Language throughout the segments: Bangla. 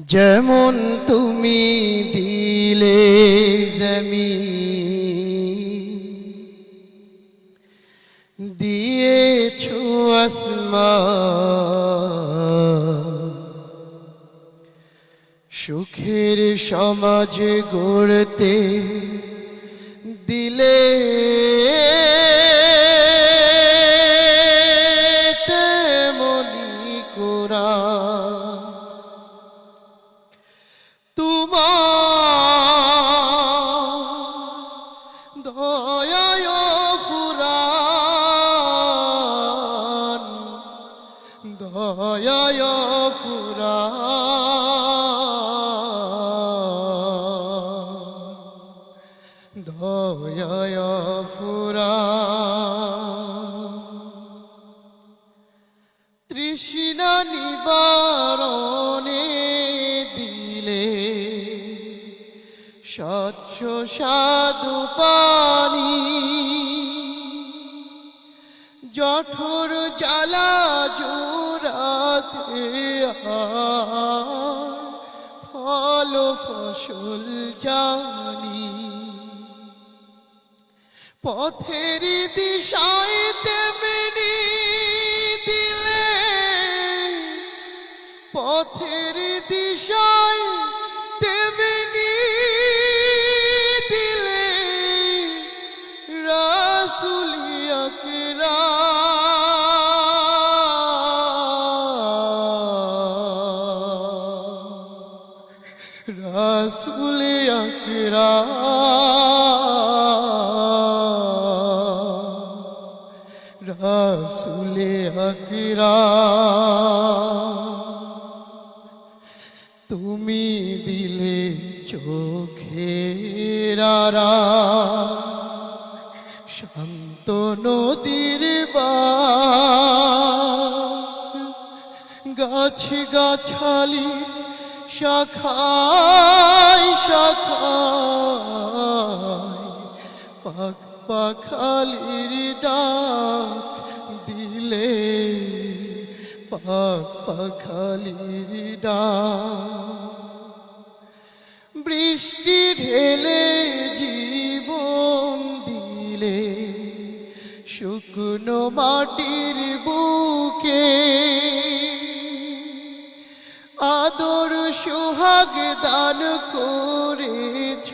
যেমন তুমি দিলে জমি দিয়েছ সুখের সমাজ গড়তে দিলে পুরাণ দয়ায় পুরাণ তৃষ্ণা নিবারণে দিলে স্বচ্ছ সাধু পানি জঠর জ্বালা জোড়াতে ফল ফসল জানি। পথের দিশায় তেমনি দিলে পথের দিশায় রাসুলিয়াকরা রাসুলে আকরা তুমি দিলে চোখের আড়াল, শান্ত নদীর বাঁক, গাছ গাছালি শাখায় পাখ পাখালির ডাক দিলে পাখ পাখালির ডাক। বৃষ্টি ঢেলে জীবন দিলে, শুকনো মাটির বুকে সোহাগ দান করেছ।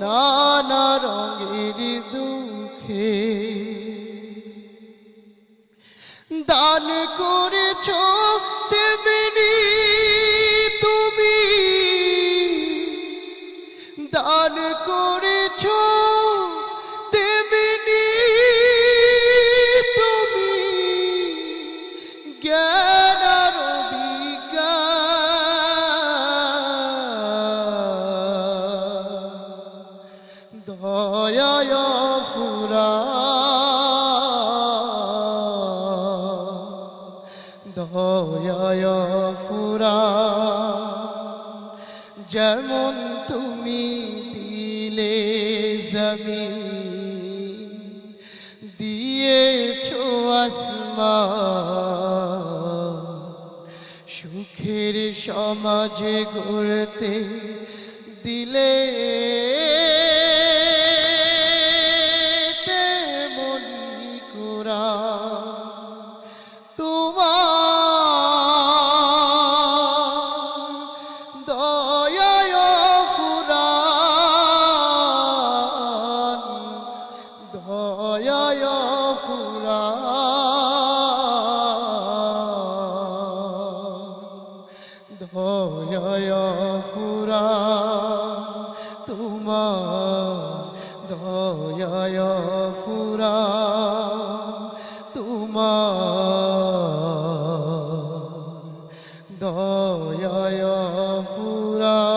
নানা রঙের দুঃখে দান করেছ তেমনি তুমি। দান করেছ দয়ায় পুরা দয়ায় পুরা যেমন তুমি দিলে জমি দিয়েছ আসমা সুখের সমাজে গড়তে দিলে কোরা তোমার দয়ায় পুরাণ দয়ায় পুরাণ দয়ায় পুরাণ তোমার দয়ায় পুরাণ দয়া ফুরা